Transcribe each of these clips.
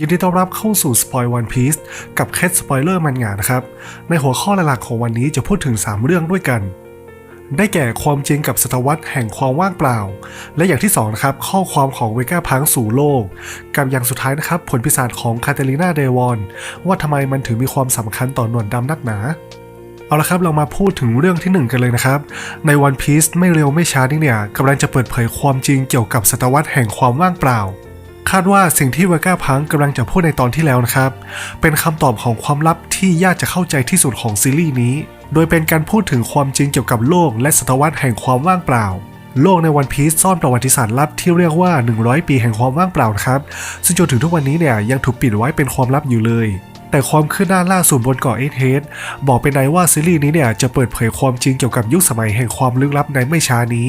ยินดีต้อนรับเข้าสู่ Spoil One Piece กับแค t สปอยเลอร์มันงานะครับ ในหัวข้อหลักๆของวันนี้จะพูดถึง 3 เรื่องด้วยกัน ได้แก่ความจริงกับศตวรรษแห่งความว่างเปล่า และอย่างที่2นะครับข้อความของเวก้าพังสู่โลก กับอย่างสุดท้ายนะครับ ผลพิศาจของคาเตลินาเดวอน ว่าทำไมมันถึงมีความสำคัญต่อหนวดดำนักหนาเอาละครับเรามาพูดถึงเรื่องที่หนึ่งกันเลยนะครับ ใน One Piece ไม่เร็วไม่ช้านี้เนี่ยกำลังจะเปิดเผยความจริงเกี่ยวกับศตวรรษแห่งความว่างเปล่า คาดว่าสิ่งที่เวก้าพังกำลังจะพูดในตอนที่แล้วนะครับ เป็นคำตอบของความลับที่ยากจะเข้าใจที่สุดของซีรีส์นี้ โดยเป็นการพูดถึงความจริงเกี่ยวกับโลกและศตวรรษแห่งความว่างเปล่า โลกในวันพีซซ่อนประวัติศาสตร์ลับที่เรียกว่า 100 ปีแห่งความว่างเปล่านะครับ ซึ่งจนถึงทุกวันนี้เนี่ยยังถูกปิดไว้เป็นความลับอยู่เลยแต่ความคืบหน้าล่าสุดบนเกาะเอทเฮดบอกเป็นในว่าซีรีส์นี้เนี่ยจะเปิดเผยความจริงเกี่ยวกับยุคสมัยแห่งความลึกลับในไม่ช้านี้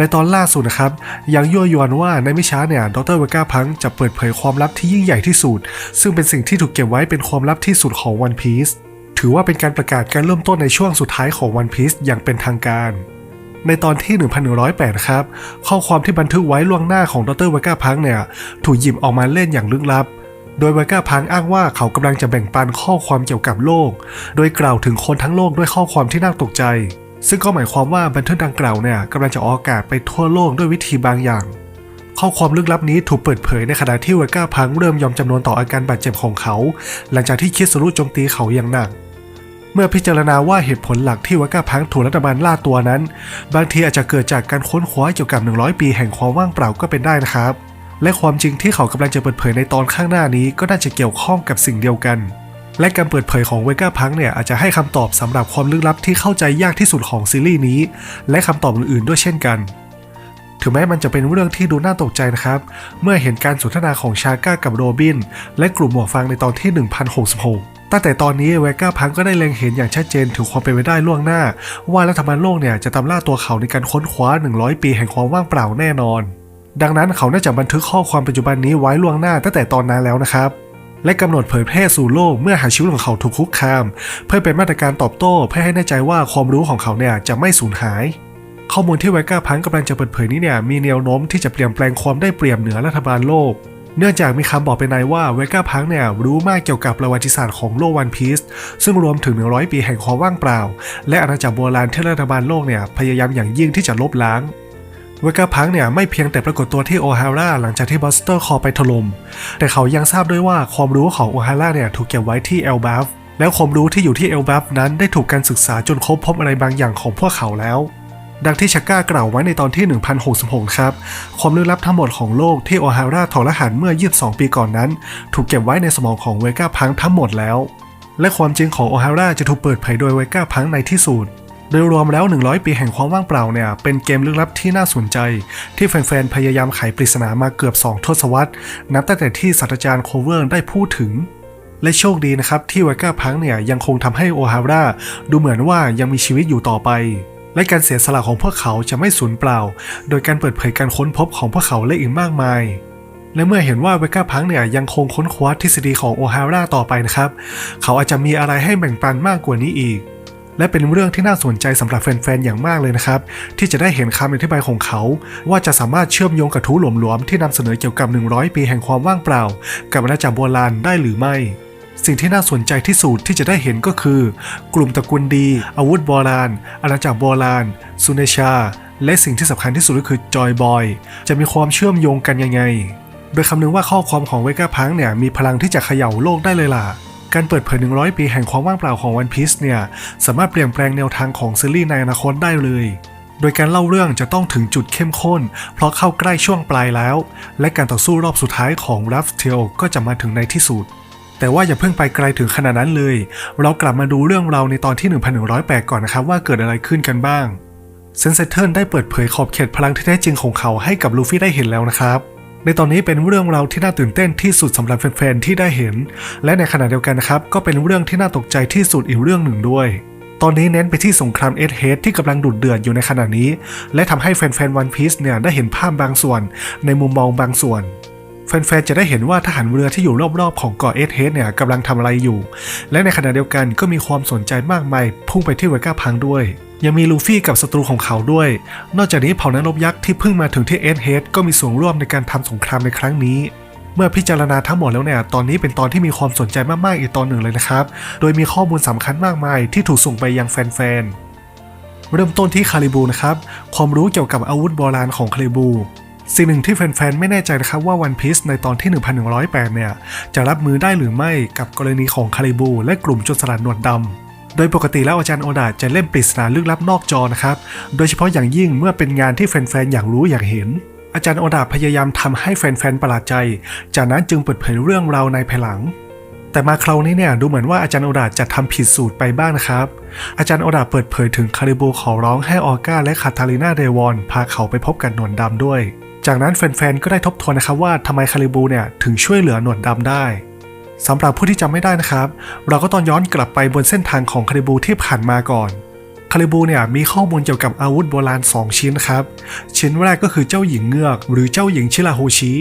ในตอนล่าสุดนะครับยังยั่วยวนว่าในไม่ช้าเนี่ยดรเวก้าพังจะเปิดเผยความลับที่ยิ่งใหญ่ที่สุด ซึ่งเป็นสิ่งที่ถูกเก็บไว้เป็นความลับที่สุดของ One Piece ถือว่าเป็นการประกาศการเริ่มต้นในช่วงสุดท้ายของ One Piece อย่างเป็นทางการในตอนที่ 1108 ครับ ข้อความที่บันทึกไว้ล่วงหน้าของดรเวก้าพังเนี่ย ถูกหยิบออกมาเล่นอย่างลึกลับ โดยเวก้าพังอ้างว่าเขากำลังจะแบ่งปันข้อความเกี่ยวกับโลก โดยกล่าวถึงคนทั้งโลกด้วยข้อความที่น่าตกใจ ซึ่งก็หมายความว่าบันทึกดังกล่าวเนี่ยกำลังจะออกอากาศไปทั่วโลกด้วยวิธีบางอย่าง ข้อความลึกลับนี้ถูกเปิดเผยในขณะที่เวก้าพังเริ่มยอมจำนวนต่ออาการบาดเจ็บของเขา หลังจากที่คิดสรุโจมตีเขาอย่างหนัก เมื่อพิจารณาว่าเหตุผลหลักที่เวก้าพังถูกรัฐบาลล่าตัวนั้น บางทีอาจจะเกิดจากการค้นคว้าเกี่ยวกับ 100 ปีแห่งความว่างเปล่าก็เป็นได้นะครับ และความจริงที่เขากำลังจะเปิดเผยในตอนข้างหน้านี้ก็น่าจะเกี่ยวข้องกับสิ่งเดียวกัน และการเปิดเผยของเวก้าพังเนี่ยอาจจะให้คำตอบสำหรับความลึกลับที่เข้าใจยากที่สุดของซีรีส์นี้ และคำตอบอื่นๆด้วยเช่นกัน ถึงแม้มันจะเป็นเรื่องที่ดูน่าตกใจนะครับ เมื่อเห็นการสนทนาของชาก้ากับโรบิน และกลุ่มหมวกฟางในตอนที่ 1066ตั้งแต่ตอนนี้เวก้าพังก็ได้เล็งเห็นอย่างชัดเจนถึงความเป็นไปได้ล่วงหน้า ว่ารัฐบาลโลกเนี่ยจะตามล่าตัวเขาในการค้นคว้า 100 ปีแห่งความว่างเปล่าแน่นอน ดังนั้นเขาน่าจะบันทึกข้อความปัจจุบันนี้ไว้ล่วงหน้าตั้งแต่ตอนนั้นแล้วนะครับ และกำหนดเผยแพร่สู่โลกเมื่อหากชีวิตของเขาถูกคุกคาม เพื่อเป็นมาตรการตอบโต้เพื่อให้แน่ใจว่าความรู้ของเขาเนี่ยจะไม่สูญหาย ข้อมูลที่ไวก้าพังกำลังจะเปิดเผยนี้เนี่ยมีแนวโน้มที่จะเปลี่ยนแปลงความได้เปรียบเหนือรัฐบาลโลก เนื่องจากมีคำบอกเป็นในว่าเวก้าพังเนี่ยรู้มากเกี่ยวกับประวัติศาสตร์ของโลกวันพีซซึ่งรวมถึง 100 ปีแห่งความว่างเปล่า และอาณาจักรโบราณที่รัฐบาลโลกเนี่ยพยายามอย่างยิ่งที่จะลบล้าง เวก้าพังเนี่ยไม่เพียงแต่ปรากฏตัวที่โอฮาร่าหลังจากที่บัสเตอร์คอไปถล่มแต่เขายังทราบด้วยว่าความรู้ของโอฮาร่าเนี่ยถูกเก็บไว้ที่เอลบัฟแล้วความรู้ที่อยู่ที่เอลบัฟนั้นได้ถูกการศึกษาจนค้นพบอะไรบางอย่างของพวกเขาแล้ว ดังที่ชักก้ากล่าวไว้ในตอนที่ 1066 ครับ ความลึกลับทั้งหมดของโลกที่โอฮาร่าถอดรหัสเมื่อ 22 ปีก่อนนั้น ถูกเก็บไว้ในสมองของเวก้าพังทั้งหมดแล้ว และความจริงของโอฮาร่าจะถูกเปิดเผยโดยเวก้าพังในที่สุด โดยรวมแล้ว 100 ปีแห่งความว่างเปล่าเนี่ย เป็นเกมลึกลับที่น่าสนใจ ที่แฟนๆ พยายามไขปริศนามาเกือบ 2 ทศวรรษ นับตั้งแต่ที่ศาสตราจารย์โคเวอร์ได้พูดถึง และโชคดีนะครับที่เวก้าพังเนี่ยยังคงทำให้โอฮาร่าดูเหมือนว่ายังมีชีวิตอยู่ต่อไป และการเสียสละของพวกเขาจะไม่สูญเปล่า โดยการเปิดเผยการค้นพบของพวกเขาและอีกมากมายและเมื่อเห็นว่าเวก้าพังเนี่ยยังคงค้นคว้าทฤษฎีของโอฮาร่าต่อไปนะครับ เขาอาจจะมีอะไรให้แบ่งปันมากกว่านี้อีก และเป็นเรื่องที่น่าสนใจสำหรับแฟนๆอย่างมากเลยนะครับ ที่จะได้เห็นคำอธิบายของเขา ว่าจะสามารถเชื่อมโยงกับทูหลวมๆที่นำเสนอเกี่ยวกับ 100 ปีแห่งความว่างเปล่า กับอาณาจักรโบราณได้หรือไม่สิ่งที่น่าสนใจที่สุดที่จะได้เห็นก็คือ กลุ่มตระกูลดี อาวุธโบราณ อาณาจักรโบราณซูเนชา และสิ่งที่สำคัญที่สุดก็คือจอยบอย จะมีความเชื่อมโยงกันยังไง โดยคำนึงว่าข้อความของเวก้าพังเนี่ยมีพลังที่จะเขย่าโลกได้เลยล่ะ การเปิดเผย 100 ปีแห่งความว่างเปล่าของ One Piece เนี่ย สามารถเปลี่ยนแปลงแนวทางของซีรีส์ในอนาคตได้เลย โดยการเล่าเรื่องจะต้องถึงจุดเข้มข้น เพราะเข้าใกล้ช่วงปลายแล้ว และการต่อสู้รอบสุดท้ายของรัฟเทลก็จะมาถึงในที่สุด แต่ว่าอย่าเพิ่งไปไกลถึงขนาดนั้นเลย เรากลับมาดูเรื่องเราในตอนที่ 1108 ก่อนนะครับว่าเกิดอะไรขึ้นกันบ้างเซนเซเทิลได้เปิดเผยขอบเขตพลังที่แท้จริงของเขาให้กับลูฟี่ได้เห็นแล้วนะครับ ในตอนนี้เป็นเรื่องราวที่น่าตื่นเต้นที่สุดสำหรับแฟนๆที่ได้เห็น และในขณะเดียวกันนะครับก็เป็นเรื่องที่น่าตกใจที่สุดอีกเรื่องหนึ่งด้วย ตอนนี้เน้นไปที่สงครามเอสเฮดที่กำลังดุเดือดอยู่ในขณะนี้ และทำให้แฟนๆวันพีซเนี่ยได้เห็นภาพบางส่วน ในมุมมองบางส่วนแฟนๆ จะได้เห็นว่าทหารเรือที่อยู่รอบๆ ของเกาะเอสเฮดเนี่ยกำลังทำอะไรอยู่ และในขณะเดียวกันก็มีความสนใจมากมายพุ่งไปที่เวก้าพังด้วย ยังมีลูฟี่กับศัตรูของเขาด้วย นอกจากนี้เผ่านักรบยักษ์ที่เพิ่งมาถึงที่เอสเฮดก็มีส่วนร่วมในการทำสงครามในครั้งนี้ เมื่อพิจารณาทั้งหมดแล้วเนี่ย ตอนนี้เป็นตอนที่มีความสนใจมากๆอีกตอนหนึ่งเลยนะครับ โดยมีข้อมูลสำคัญมากมายที่ถูกส่งไปยังแฟนๆ เริ่มต้นที่คาริบูนะครับ ความรู้เกี่ยวกับอาวุธโบราณของคาริบูสิ่งหนึ่งที่แฟนๆ ไม่แน่ใจนะครับว่าวันพีซในตอนที่ 1108 เนี่ย จะรับมือได้หรือไม่กับกรณีของคาริบู และกลุ่มจรสลัดหนวดดำ โดยปกติแล้วอาจารย์โอดาจะเล่นปริศนาลึกลับนอกจอนะครับ โดยเฉพาะอย่างยิ่งเมื่อเป็นงานที่แฟนๆ อยากรู้อยากเห็น อาจารย์โอดาพยายามทำให้แฟนๆ ประหลาดใจ จากนั้นจึงเปิดเผยเรื่องราวในภายหลัง แต่มาคราวนี้เนี่ยดูเหมือนว่าอาจารย์โอดาจะทำผิดสูตรไปบ้างนะครับ อาจารย์โอดาเปิดเผยถึงคาริบูขอร้องให้ออก้าและคาทาลินาเดวอนพาเขาไปพบกับหนวดดำด้วย จากนั้นแฟนๆ ก็ได้ทบทวนนะครับว่าทำไมคาริบูเนี่ยถึงช่วยเหลือหนวดดำได้ สำหรับผู้ที่จำไม่ได้นะครับ เราก็ต้องย้อนกลับไปบนเส้นทางของคาริบูที่ผ่านมาก่อนคาริบูเนี่ยมีข้อมูลเกี่ยวกับอาวุธโบราณ 2 ชิ้นครับ ชิ้นแรกก็คือเจ้าหญิงเงือก หรือเจ้าหญิงชิราโฮชิ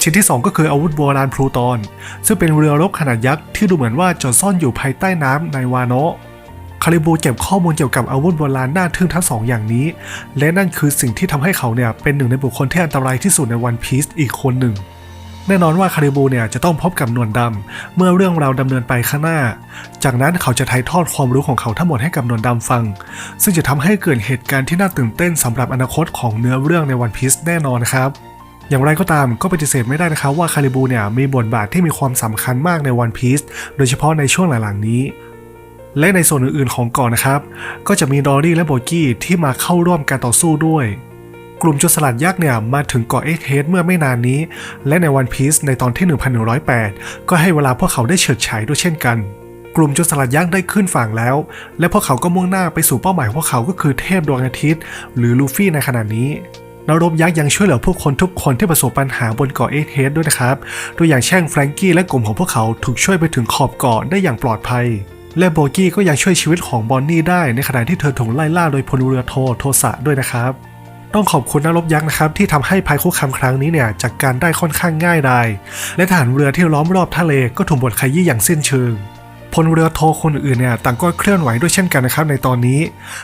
ชิ้นที่ 2 ก็คืออาวุธโบราณพลูตอน ซึ่งเป็นเรือรบขนาดยักษ์ที่ดูเหมือนว่าจะซ่อนอยู่ภายใต้น้ำในวาโนะคาริบูเก็บข้อมูลเกี่ยวกับอาวุธโบราณน่าทึ่งทั้งสองอย่างนี้ และนั่นคือสิ่งที่ทำให้เขาเนี่ยเป็นหนึ่งในบุคคลที่อันตรายที่สุดในวันพีซอีกคนหนึ่ง แน่นอนว่าคาริบูเนี่ยจะต้องพบกับนวดดำเมื่อเรื่องราวดำเนินไปข้างหน้า จากนั้นเขาจะถ่ายทอดความรู้ของเขาทั้งหมดให้กับนวดดำฟัง ซึ่งจะทำให้เกิดเหตุการณ์ที่น่าตื่นเต้นสำหรับอนาคตของเนื้อเรื่องในวันพีซแน่นอนครับอย่างไรก็ตามก็ปฏิเสธไม่ได้นะครับว่าคาริบูเนี่ยมีบทบาทที่มีความสำคัญมากในวันพีซโดยเฉพาะในช่วงหลังๆนี้ และในส่วนอื่นๆของเก่อนนะครับ ก็จะมีดอรี่และโบกี้ที่มาเข้าร่วมการต่อสู้ด้วย กลุ่มโจรสลัดยักษ์เนี่ยมาถึงเกาะเอ็กเฮดเมื่อไม่นานนี้ และในวันพีซในตอนที่ 1108 ก็ให้เวลาพวกเขาได้เฉิดฉายด้วยเช่นกัน กลุ่มโจรสลัดยักษ์ได้ขึ้นฝั่งแล้ว และพวกเขาก็มุ่งหน้าไปสู่เป้าหมายของพวกเขาก็คือเทพดวงอาทิตย์ หรือลูฟี่ในขณะนี้นรบยักษ์ยังช่วยเหลือผู้คนทุกคนที่ประสบปัญหาบนเกาะเอ็กเฮดด้วยนะครับ ตัวอย่างเช่นแฟรงกี้และกลุ่มของพวกเขาถูกช่วยไปถึงขอบเกาะได้อย่างปลอดภัย และโบกี้ก็ยังช่วยชีวิตของบอนนี่ได้ในขณะที่เธอถูกไล่ล่าโดยพลเรือโทโทสะด้วยนะครับ ต้องขอบคุณนักรบยักษ์นะครับที่ทำให้ภัยคุกคามครั้งนี้เนี่ยจากการได้ค่อนข้างง่ายดายและทหารเรือที่ล้อมรอบทะเลก็ถูกบดขยี้อย่างสิ้นเชิงพลเรือโทคนอื่นเนี่ยต่างก็เคลื่อนไหวด้วยเช่นกันนะครับในตอนนี้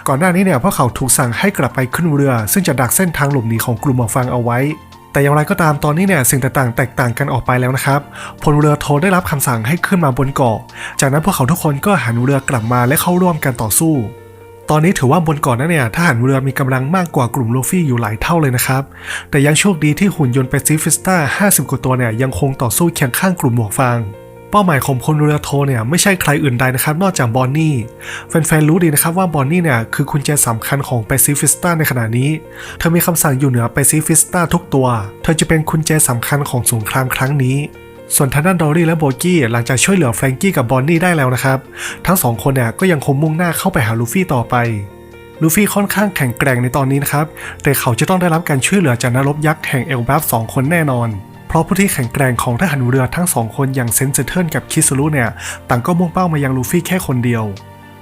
ก่อนหน้านี้เนี่ยพวกเขาถูกสั่งให้กลับไปขึ้นเรือ ซึ่งจะดักเส้นทางหลบหนีของกลุ่มหมอกฟางเอาไว้ แต่อย่างไรก็ตามตอนนี้เนี่ยสิ่งต่างๆ แตกต่างกันออกไปแล้วนะครับพลเรือโทได้รับคำสั่งให้ขึ้นมาบนเกาะ จากนั้นพวกเขาทุกคนก็หันเรือกลับมาและเข้าร่วมกันต่อสู้ ตอนนี้ถือว่าบนเกาะนั้นเนี่ยทหารเรือมีกำลังมากกว่ากลุ่มลูฟี่อยู่หลายเท่าเลยนะครับ แต่ยังโชคดีที่หุ่นยนต์แปซิฟิสต้า 50 กว่าตัวเนี่ยยังคงต่อสู้เคียงข้างกลุ่มหมวกฟางเป้าหมายของพลเรือโทเนี่ยไม่ใช่ใครอื่นใดนะครับ นอกจากบอนนี่แฟนๆรู้ดีนะครับว่าบอนนี่เนี่ยคือคุณแจสำคัญของแปซิฟิสต้าในขณะนี้ เธอมีคำสั่งอยู่เหนือแปซิฟิสต้าทุกตัว เธอจะเป็นคุณแจสำคัญของสงครามครั้งนี้ ส่วนทางด้านดอรี่และโบกี้หลังจากช่วยเหลือแฟรงกี้กับบอนนี่ได้แล้วนะครับ ทั้งสองคนเนี่ยก็ยังคงมุ่งหน้าเข้าไปหาลูฟี่ต่อไปลูฟี่ค่อนข้างแข็งแกร่งในตอนนี้นะครับ แต่เขาจะต้องได้รับการช่วยเหลือจากนักรบยักษ์แห่งเอลบัฟสองคนแน่นอน เพราะผู้ที่แข็งแกร่งของทหารเรือทั้งสองคนอย่างเซนเซเทิลกับคิสรุเนี่ย ต่างก็มุ่งเป้ามายังลูฟี่แค่คนเดียว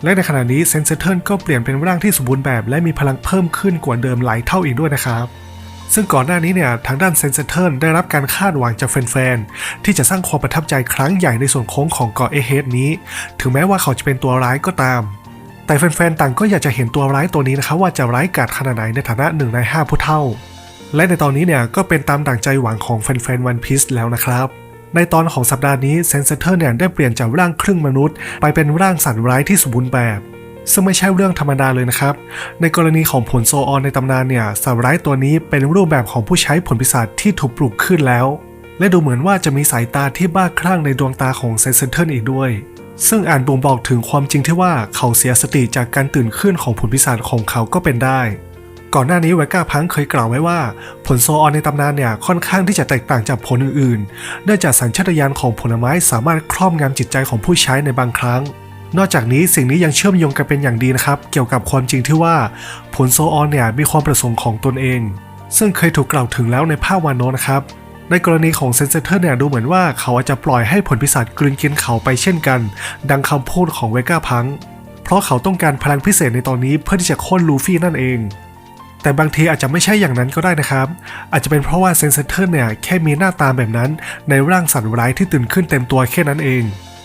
และในขณะนี้เซนเซเทิลก็เปลี่ยนเป็นร่างที่สมบูรณ์แบบ และมีพลังเพิ่มขึ้นกว่าเดิมหลายเท่าอีกด้วยนะครับ ซึ่งก่อนหน้านี้เนี่ยทางด้านเซนเซเทิลได้รับการคาดหวังจากแฟนๆ ที่จะสร้างความประทับใจครั้งใหญ่ในส่วนโค้งของเกาะเอเฮดนี้ ถึงแม้ว่าเขาจะเป็นตัวร้ายก็ตาม แต่แฟนๆ ต่างก็อยากจะเห็นตัวร้ายตัวนี้นะครับว่าจะร้ายกาจขนาดไหนในฐานะหนึ่งในห้าผู้เท่า และในตอนนี้เนี่ยก็เป็นตามดั่งใจหวังของแฟนๆวันพีซแล้วนะครับในตอนของสัปดาห์นี้เซนเซเทอร์เนี่ยได้เปลี่ยนจากร่างครึ่งมนุษย์ ไปเป็นร่างสัตว์ร้ายที่สมบูรณ์แบบ ซึ่งไม่ใช่เรื่องธรรมดาเลยนะครับ ในกรณีของผลโซออนในตำนานเนี่ยสัตว์ร้ายตัวนี้เป็นรูปแบบของผู้ใช้ผลพิศาจที่ถูกปลุกขึ้นแล้ว และดูเหมือนว่าจะมีสายตาที่บ้าคลั่งในดวงตาของเซนเซนเทอร์อีกด้วย ซึ่งอ่านบ่งบอกถึงความจริงที่ว่าเขาเสียสติจากการตื่นขึ้นของผลพิศาจของเขาก็เป็นได้ ก่อนหน้านี้ไวก้าพังเคยกล่าวไว้ว่า ผลโซออนในตำนานเนี่ยค่อนข้างที่จะแตกต่างจากผลอื่นๆเนื่องจากสัญชาตญาณของผลไม้สามารถครอบงำจิตใจของผู้ใช้ในบางครั้ง นอกจากนี้สิ่งนี้ยังเชื่อมโยงกันเป็นอย่างดีนะครับ เกี่ยวกับความจริงที่ว่าผลโซออนเนี่ยมีความประสงค์ของตนเอง ซึ่งเคยถูกกล่าวถึงแล้วในภาควานโนนะครับ ในกรณีของเซนเซเตอร์เนี่ยดูเหมือนว่าเขาอาจจะปล่อยให้ผลพิศาจกลืนกินเขาไปเช่นกัน ดังคำพูดของเวก้าพัง เพราะเขาต้องการพลังพิเศษในตอนนี้เพื่อที่จะโค่นลูฟี่นั่นเองแต่บางทีอาจจะไม่ใช่อย่างนั้นก็ได้นะครับ อาจจะเป็นเพราะว่าเซนเซเตอร์เนี่ยแค่มีหน้าตาแบบนั้นในร่างสัตว์ร้ายที่ตื่นขึ้นเต็มตัวแค่นั้นเอง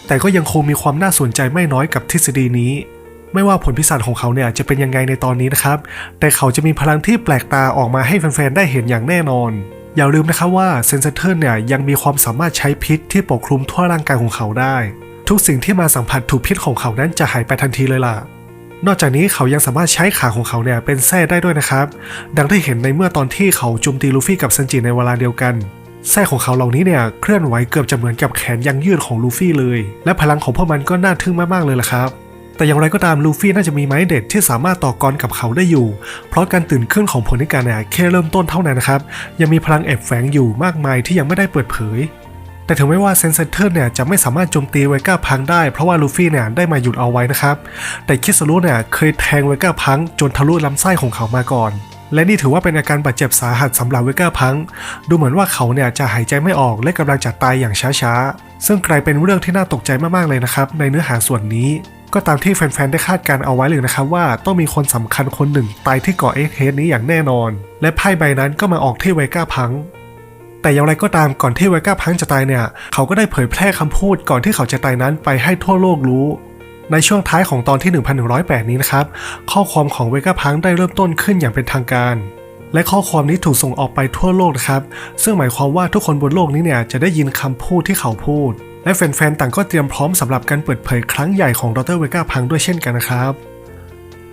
แต่ก็ยังคงมีความน่าสนใจไม่น้อยกับทฤษฎีนี้ ไม่ว่าผลพิศาจของเขาเนี่ยจะเป็นยังไงในตอนนี้นะครับ แต่เขาจะมีพลังที่แปลกตาออกมาให้แฟนๆได้เห็นอย่างแน่นอน อย่าลืมนะครับว่าเซนเซเทอร์เนี่ยยังมีความสามารถใช้พิษที่ปกคลุมทั่วร่างกายของเขาได้ ทุกสิ่งที่มาสัมผัสถูกพิษของเขานั้นจะหายไปทันทีเลยล่ะนอกจากนี้เขายังสามารถใช้ขาของเขาเนี่ยเป็นแส้ได้ด้วยนะครับ ดังที่เห็นในเมื่อตอนที่เขาจุมตีลูฟี่กับซันจิในเวลาเดียวกัน แส้ของเขาเหล่านี้เนี่ยเคลื่อนไหวเกือบจะเหมือนกับแขนยังยืดของลูฟี่เลย และพลังของพวกมันก็น่าทึ่งมากๆเลยล่ะครับ แต่อย่างไรก็ตามลูฟี่น่าจะมีไม้เด็ดที่สามารถต่อกรกับเขาได้อยู่ เพราะการตื่นขึ้นของผลนิการเนี่ยแค่เริ่มต้นเท่านั้นนะครับ ยังมีพลังแอบแฝงอยู่มากมายที่ยังไม่ได้เปิดเผย แต่ถึงแม้ว่าเซนเซเทอร์เนี่ยจะไม่สามารถโจมตีเวก้าพังได้เพราะว่าลูฟี่เนี่ยได้มาหยุดเอาไว้นะครับ แต่คิสรุเนี่ยเคยแทงเวก้าพังจนทะลุลำไส้ของเขามาก่อน และนี่ถือว่าเป็นอาการบาดเจ็บสาหัสสำหรับเวก้าพัง ดูเหมือนว่าเขาเนี่ยจะหายใจไม่ออกและกำลังจะตายอย่างช้าๆ ซึ่งกลายเป็นเรื่องที่น่าตกใจมากๆเลยนะครับ ในเนื้อหาส่วนนี้ ก็ตามที่แฟนๆ ได้คาดการเอาไว้เลยนะครับว่าต้องมีคนสำคัญคนหนึ่งตายที่เกาะเอ็กเฮดนี้อย่างแน่นอน และไพ่ใบนั้นก็มาออกที่เวก้าพังแต่อย่างไรก็ตามก่อนที่เวก้าพังจะตายเนี่ย เขาก็ได้เผยแพร่คำพูดก่อนที่เขาจะตายนั้นไปให้ทั่วโลกรู้ ในช่วงท้ายของตอนที่ 1108 นี้นะครับ ข้อความของเวก้าพังได้เริ่มต้นขึ้นอย่างเป็นทางการ และข้อความนี้ถูกส่งออกไปทั่วโลกนะครับ ซึ่งหมายความว่าทุกคนบนโลกนี้เนี่ยจะได้ยินคำพูดที่เขาพูด และแฟนๆ ต่างก็เตรียมพร้อมสำหรับการเปิดเผยครั้งใหญ่ของดรเวก้าพังด้วยเช่นกันนะครับ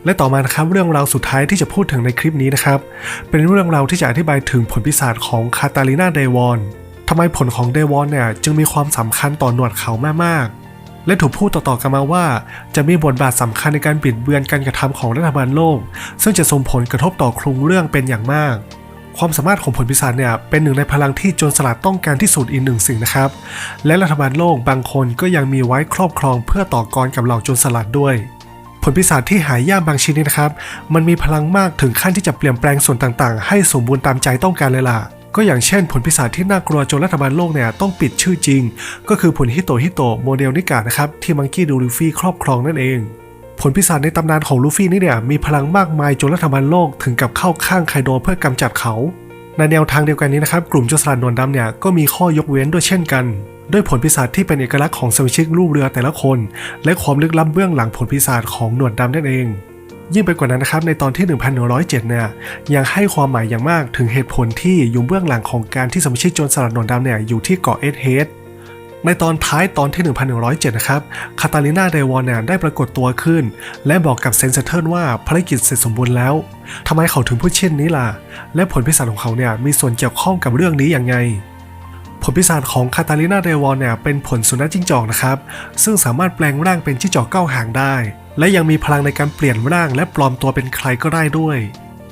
และต่อมานะครับเรื่องราวสุดท้ายที่จะพูดถึงในคลิปนี้นะครับ เป็นเรื่องราวที่จะอธิบายถึงผลพิศาจของคาตาลินาเดวอนทำไมผลของเดวอนเนี่ยจึงมีความสำคัญต่อหนวดเขามากๆ และถูกพูดต่อๆกันมาว่า จะมีบทบาทสำคัญในการบิดเบือนการกระทำของรัฐบาลโลก ซึ่งจะส่งผลกระทบต่อโครงเรื่องเป็นอย่างมาก ความสามารถของผลพิศาจเนี่ยเป็นหนึ่งในพลังที่โจรสลัดต้องการที่สุดอีกหนึ่งสิ่งนะครับ และรัฐบาลโลกบางคนก็ยังมีไว้ครอบครองเพื่อต่อกรกับเหล่าโจรสลัดด้วยผลพิศาจที่หายากบางชนิดนะครับ มันมีพลังมากถึงขั้นที่จะเปลี่ยนแปลงส่วนต่างๆ ให้สมบูรณ์ตามใจต้องการเลยล่ะ ก็อย่างเช่นผลพิศาจที่น่ากลัวจนรัฐบาลโลกเนี่ยต้องปิดชื่อจริง ก็คือผลฮิโตฮิโตโมเดลนิกานะครับที่มังกี้ดูลูฟี่ครอบครองนั่นเอง ผลพิศาจในตำนานของลูฟี่นี่เนี่ยมีพลังมากมายจนรัฐบาลโลกถึงกับเข้าข้างไคโดเพื่อกำจัดเขาในแนวทางเดียวกันนี้นะครับกลุ่มโจรสลัดนวดดำเนี่ยก็มีข้อยกเว้นด้วยเช่นกัน ด้วยผลพิศาจที่เป็นเอกลักษณ์ของสมาชิกลูกเรือแต่ละคน และความลึกล้ำเบื้องหลังผลพิศาจของหนวดดำนั่นเอง ยิ่งไปกว่านั้นนะครับในตอนที่ 1107 เนี่ยยังให้ความหมายอย่างมากถึงเหตุผลที่อยู่เบื้องหลังของการที่สมาชิกโจรสลัดหนวดดำเนี่ยอยู่ที่เกาะเอ็ดเฮดในตอนท้ายตอนที่ 1107 นะครับ คาตาลินาเดวอนเนี่ยได้ปรากฏตัวขึ้น และบอกกับเซนเซเทิร์นว่าภารกิจเสร็จสมบูรณ์แล้ว ทำไมเขาถึงพูดเช่นนี้ล่ะ และผลพิศาจของเขาเนี่ยมีส่วนเกี่ยวข้องกับเรื่องนี้อย่างไง ผลพิศาจของคาตาลินาเดวอนเนี่ยเป็นผลสุนัขจิ้งจอกนะครับ ซึ่งสามารถแปลงร่างเป็นจิ้งจอกเก้าหางได้ และยังมีพลังในการเปลี่ยนร่างและปลอมตัวเป็นใครก็ได้ด้วย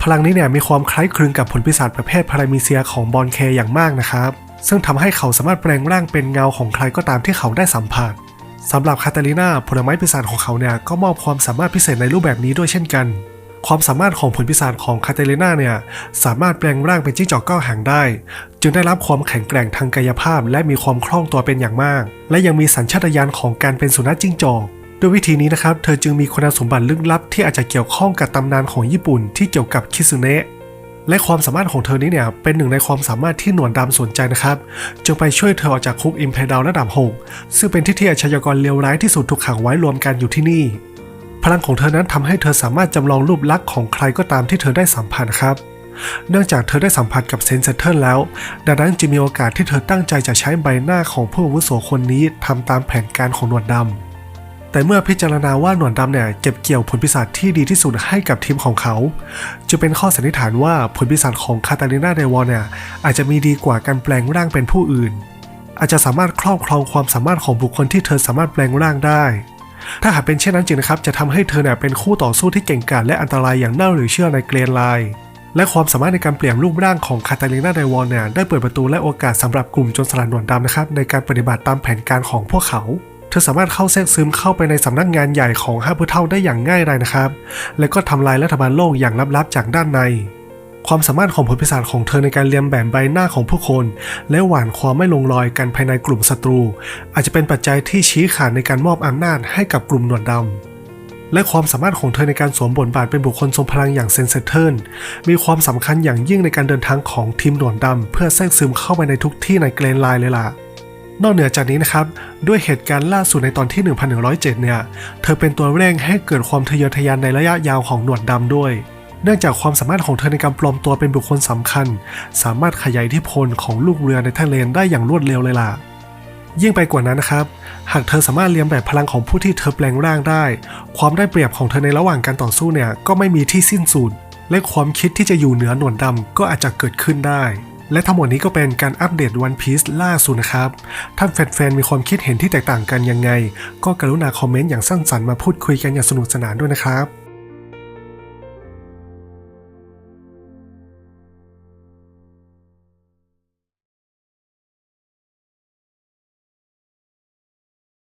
พลังนี้เนี่ยมีความคล้ายคลึงกับผลพิศาจประเภทพารามิเซียของบอลเคอย่างมากนะครับ ซึ่งทำให้เขาสามารถแปลงร่างเป็นเงาของใครก็ตามที่เขาได้สัมผัสสำหรับคาตาลินาผลไม้ปีศาจของเขาเนี่ยก็มอบความสามารถพิเศษในรูปแบบนี้ด้วยเช่นกัน ความสามารถของผลพิศาจของคาตเลนาเนี่ยสามารถแปลงร่างเป็นจิ้งจอกก้าหางได้ จึงได้รับความแข็งแกร่งทางกายภาพ และมีความคล่องตัวเป็นอย่างมาก และยังมีสัญชาตญาณของการเป็นสุนัขจิ้งจอก ด้วยวิธีนี้นะครับ เธอจึงมีคุณสมบัติลึกลับที่อาจจะเกี่ยวข้องกับตำนานของญี่ปุ่นที่เกี่ยวกับคิซึเนะและความสามารถของเธอนี้เนี่ยเป็นหนึ่งในความสามารถที่หนวดดำสนใจนะครับจึงไปช่วยเธอออกจากคุกอิมเพดาวระดับ6ซึ่งเป็นที่ที่อาชญากรเลวร้ายที่สุดถูกขังไว้รวมกันอยู่ที่นี่ พลังของเธอนั้นทำให้เธอสามารถจำลองรูปลักษณ์ของใครก็ตามที่เธอได้สัมผัสครับ เนื่องจากเธอได้สัมผัสกับเซนเซเทอร์แล้ว ดังนั้นจึงมีโอกาสที่เธอตั้งใจจะใช้ใบหน้าของผู้อาวุโสคนนี้ทำตามแผนการของหนวดดำ แต่เมื่อพิจารณาว่าหนวดดำเนี่ยเก็บเกี่ยวผลพิศาจที่ดีที่สุดให้กับทีมของเขาจึงเป็นข้อสันนิษฐานว่าผลพิศาจของคาตาลินาเดวอนเนี่ยอาจจะมีดีกว่าการแปลงร่างเป็นผู้อื่น อาจจะสามารถครอบครองความสามารถของบุคคลที่เธอสามารถแปลงร่างได้ ถ้าหากเป็นเช่นนั้นจริงนะครับจะทำให้เธอเนี่ยเป็นคู่ต่อสู้ที่เก่งกาจและอันตรายอย่างน่าหลือเชื่อในเกรนไลน์และความสามารถในการเปลี่ยนรูปร่างของคาตาลินาไดวอนเนี่ยได้เปิดประตูและโอกาสสำหรับกลุ่มโจรสลัดหนวดดำนะครับในการปฏิบัติตามแผนการของพวกเขา เธอสามารถเข้าแทรกซึมเข้าไปในสำนักงานใหญ่ของห้าผู้เท่าได้อย่างง่ายดายนะครับ และก็ทำลายรัฐบาลโลกอย่างลับๆจากด้านใน ความสามารถของผลพิศาจของเธอในการเลียมแบบใบหน้าของผู้คน และหว่านความไม่ลงรอยกันภายในกลุ่มศัตรู อาจจะเป็นปัจจัยที่ชี้ขาดในการมอบอำนาจให้กับกลุ่มหนวดดำและความสามารถของเธอในการสวมบทบาทเป็นบุคคลทรงพลังอย่างเซนเซเทิร์นมีความสำคัญอย่างยิ่งในการเดินทางของทีมหนวดดำเพื่อแทรกซึมเข้าไปในทุกที่ในเกรนไลน์เลยล่ะ นอกเหนือจากนี้นะครับ ด้วยเหตุการณ์ล่าสุดในตอนที่ 1107 เนี่ย เธอเป็นตัวเร่งให้เกิดความทะเยอทะยานในระยะยาวของหนวดดำด้วย เนื่องจากความสามารถของเธอในการปลอมตัวเป็นบุคคลสำคัญ สามารถขยายอิทธิพลของลูกเรือในทะเลได้อย่างรวดเร็วเลยล่ะยิ่งไปกว่านั้นนะครับ หากเธอสามารถเลียนแบบพลังของผู้ที่เธอแปลงร่างได้ ความได้เปรียบของเธอในระหว่างการต่อสู้เนี่ยก็ไม่มีที่สิ้นสุด และความคิดที่จะอยู่เหนือหนวดดำก็อาจจะเกิดขึ้นได้ และทั้งหมดนี้ก็เป็นการอัปเดตวันพีซล่าสุดนะครับ ท่านแฟนๆ มีความคิดเห็นที่แตกต่างกันยังไง ก็กรุณาคอมเมนต์อย่างสร้างสรรค์มาพูดคุยกันอย่างสนุกสนานด้วยนะครับ